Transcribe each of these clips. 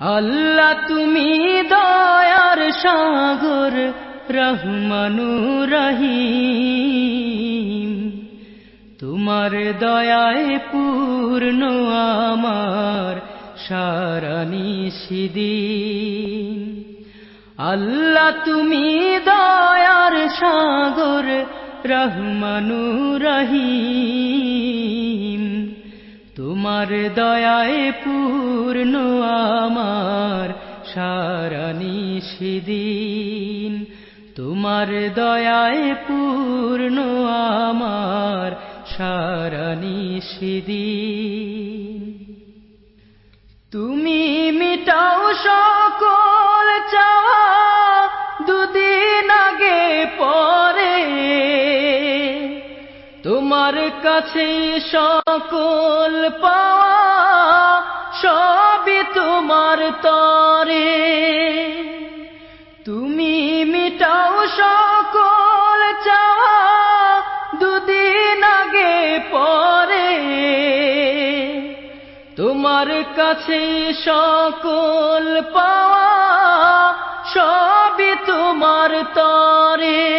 আল্লাহ তুমি দয়ার সাগর রহমানু রহিম তোমার দয়ায় পূর্ণ আমার সারা নিশিদিন আল্লাহ তুমি দয়ার সাগর রহমানু রহিম তোমার দয়ায় পূর্ণ আমার সারা সিদিন তোমার দয়ায় পূর্ণ আমার সারা সিদিন তুমি মিটাও সকল তোমার কাছে সকল পাওয়া সবই তোমার তরে। তুমি মিটাও সকল চাওয়া দুদিন আগে পরে। তোমার কাছে সকল পাওয়া সবই তোমার তরে।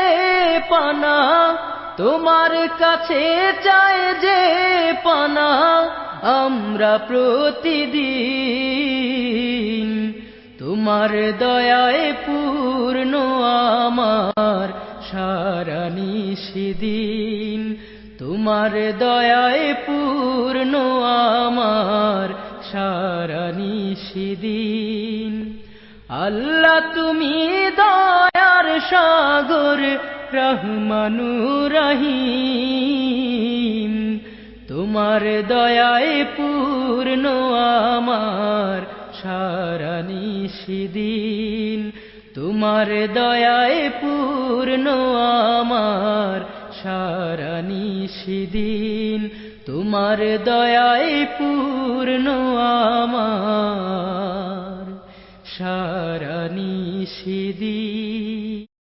পানা, তোমার কাছে চাই যে পানা, আমরা প্রতিদিন তোমার দয়ায় পূর্ণ আমার সারা নিশিদিন। তোমার দয়ায় পূর্ণ আমার সারা নিশিদিন। আল্লাহ তুমি দয়ার সাগর রহমানু রহিম তোমার দয়ায় পূর্ণ আমার সারা নিশিদিন। তোমার দয়ায় পূর্ণ আমার সারা নিশিদিন। তোমার দয়ায় পূর্ণ